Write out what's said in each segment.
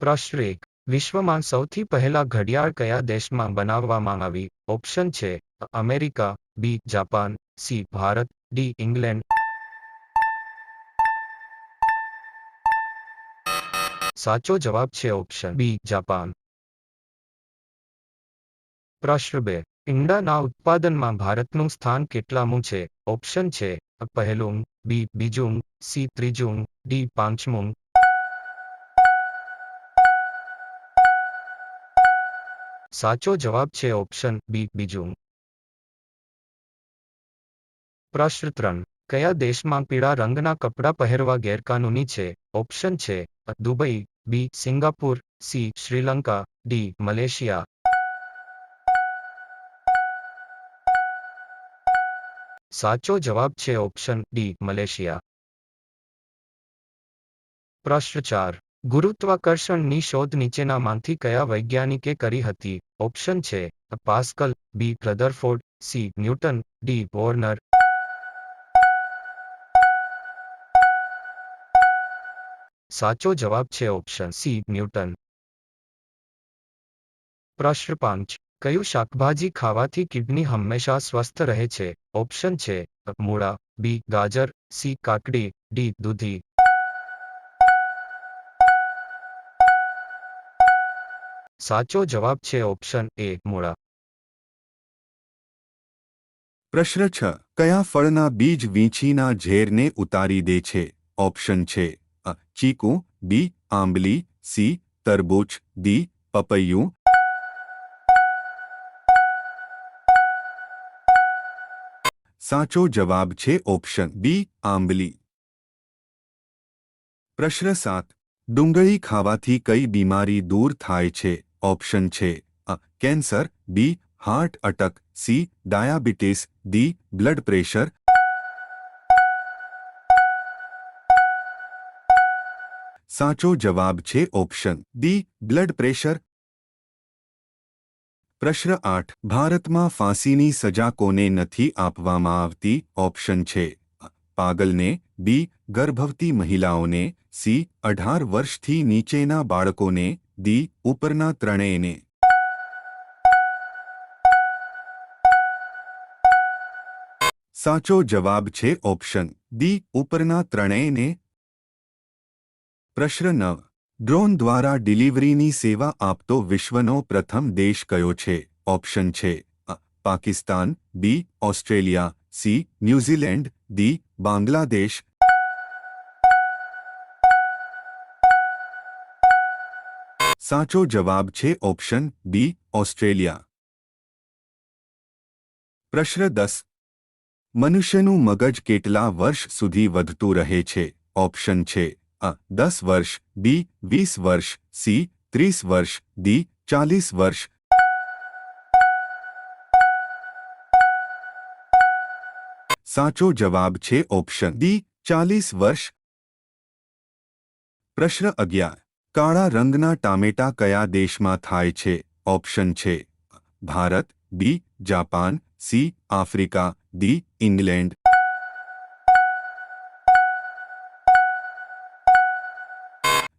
પ્રશ્ન એક વિશ્વમાં સૌથી પહેલા ઘડિયાળ કયા દેશમાં બનાવવામાં આવી? ઓપ્શન છે America, B, Japan, C, Bharat, D, England. સાચો જવાબ છે ઓપ્શન બી, જાપાન. પ્રશ્ન બે. ઈંડાના ઉત્પાદનમાં ભારતનું સ્થાન કેટલામું છે? ઓપ્શન છે પહેલું બી બીજું સી ત્રીજું ડી પાંચમું સાચો જવાબ છે ઓપ્શન બી, બીજું. પ્રશ્ન ત્રણ કયા દેશમાં પીળા રંગના કપડાં પહેરવા ગેરકાનૂની છે? ઓપ્શન છે Dubai, B, Singapore, C, Sri Lanka, D, Malaysia. સાચો જવાબ છે ઓપ્શન ડી, મલેશિયા. પ્રશ્ન ચાર ગુરુત્વાકર્ષણની શોધ નીચેનામાંથી કયા વૈજ્ઞાનિકે કરી હતી? ઓપ્શન છે Pascal, B Rutherford C Newton, D Warner. સાચો જવાબ છે ઓપ્શન સી ન્યૂટન. પ્રશ્ન પાંચ, કયું શાકભાજી ખાવાથી કિડની હંમેશા સ્વસ્થ રહે છે? ઓપ્શન છે મૂળા, બી ગાજર, સી કાકડી, ડી દૂધી. સાચો જવાબ છે ઓપ્શન એ મૂળા. પ્રશ્ન છ, કયા ફળના બીજ વીંછીના ઝેરને ઉતારી દે છે? ઓપ્શન છે અ, ચીકુ, બી, આંબલી, સી, તરબૂચ, ડી, પપૈયું. સાચો જવાબ છે ઓપ્શન બી, આંબલી. પ્રશ્ન સાત, ડુંગળી ખાવાથી કઈ બીમારી દૂર થાય છે? ઓપ્શન છે A cancer B heart attack C diabetes D blood pressure સાચો જવાબ છે ઓપ્શન ડી બ્લડ પ્રેશર પ્રશ્ન આઠ ભારતમાં ફાંસીની સજા કોને નથી આપવામાં આવતી ઓપ્શન છે અ, પાગલને બી ગર્ભવતી મહિલાઓને સી અઢાર વર્ષથી નીચેના બાળકોને ડી ઉપરના ત્રણેયને સાચો જવાબ છે ઓપ્શન ડી ઉપરના ત્રણેયને પ્રશ્ન નવ ડ્રોન દ્વારા ડિલિવરીની સેવા આપતો વિશ્વનો પ્રથમ દેશ કયો છે ઓપ્શન છે A, Pakistan B Australia C New Zealand D Bangladesh સાચો જવાબ છે ઓપ્શન બી ઓસ્ટ્રેલિયા પ્રશ્ન દસ મનુષ્યનું મગજ કેટલા વર્ષ સુધી વધતું રહે છે ઓપ્શન છે અ દસ વર્ષ બી વીસ વર્ષ સી ત્રીસ વર્ષ ડી ચાલીસ વર્ષ સાચો જવાબ છે ઓપ્શન ડી ચાલીસ વર્ષ પ્રશ્ન અગિયાર કાળા રંગના ટામેટા કયા દેશમાં થાય છે? ઓપ્શન છે Bharat, B Japan, C Africa, D England.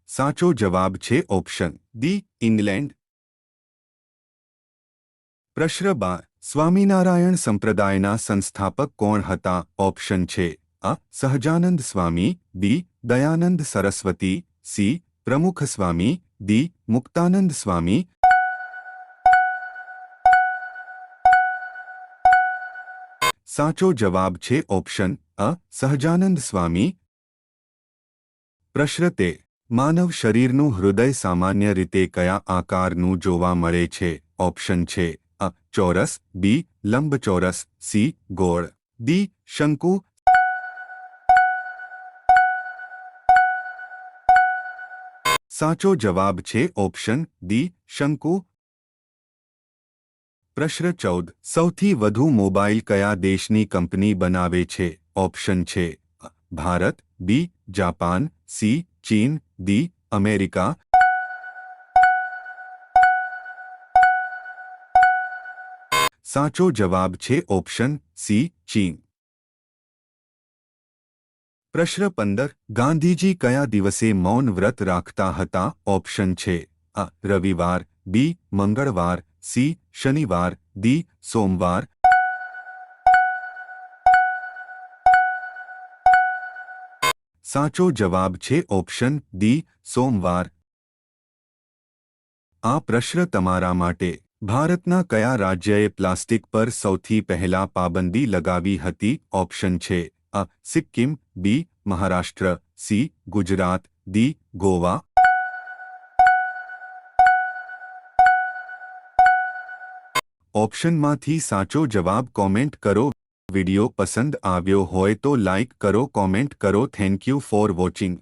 સાચો જવાબ છે ઓપ્શન ડી ઇંગ્લેન્ડ. પ્રશ્ન બા સ્વામિનારાયણ સંપ્રદાયના સંસ્થાપક કોણ હતા? ઓપ્શન છે A Sahajanand Swami, B Dayanand Saraswati, C Pramukh Swami દી મુક્તાનંદ સ્વામી સાચો જવાબ છે ઓપ્શન અ સહજાનંદ સ્વામી પ્રશ્ન માનવ શરીરનું હૃદય સામાન્ય રીતે કયા આકારનું જોવા મળે છે ઓપ્શન છે અ ચોરસ બી લંબચોરસ સી ગોળ ડી શંકુ સાચો જવાબ છે ઓપ્શન ડી શંકુ પ્રશ્ન ચૌદ સૌથી વધુ મોબાઈલ કયા દેશની કંપની બનાવે છે ઓપ્શન છે A, Bharat B Japan C Chin D America સાચો જવાબ છે ઓપ્શન સી ચીન પ્રશ્ન પંદર, ગાંધીજી કયા દિવસે મૌન વ્રત રાખતા હતા? ઓપ્શન છે અ, રવિવાર, બી, મંગળવાર, સી, શનિવાર દી સોમવાર. સાચો જવાબ છે ઓપ્શન ડી, સોમવાર. આ પ્રશ્ન તમારા માટે. ભારતના કયા રાજ્યએ પ્લાસ્ટિક પર સૌથી પહેલા પાબંદી લગાવી હતી? ઓપ્શન છે A Sikkim B Maharashtra C Gujarat D Goa ઓપ્શનમાંથી સાચો જવાબ કોમેન્ટ કરો વિડિયો પસંદ આવ્યો હોય તો લાઇક કરો કોમેન્ટ કરો થેન્ક યુ ફોર વોચિંગ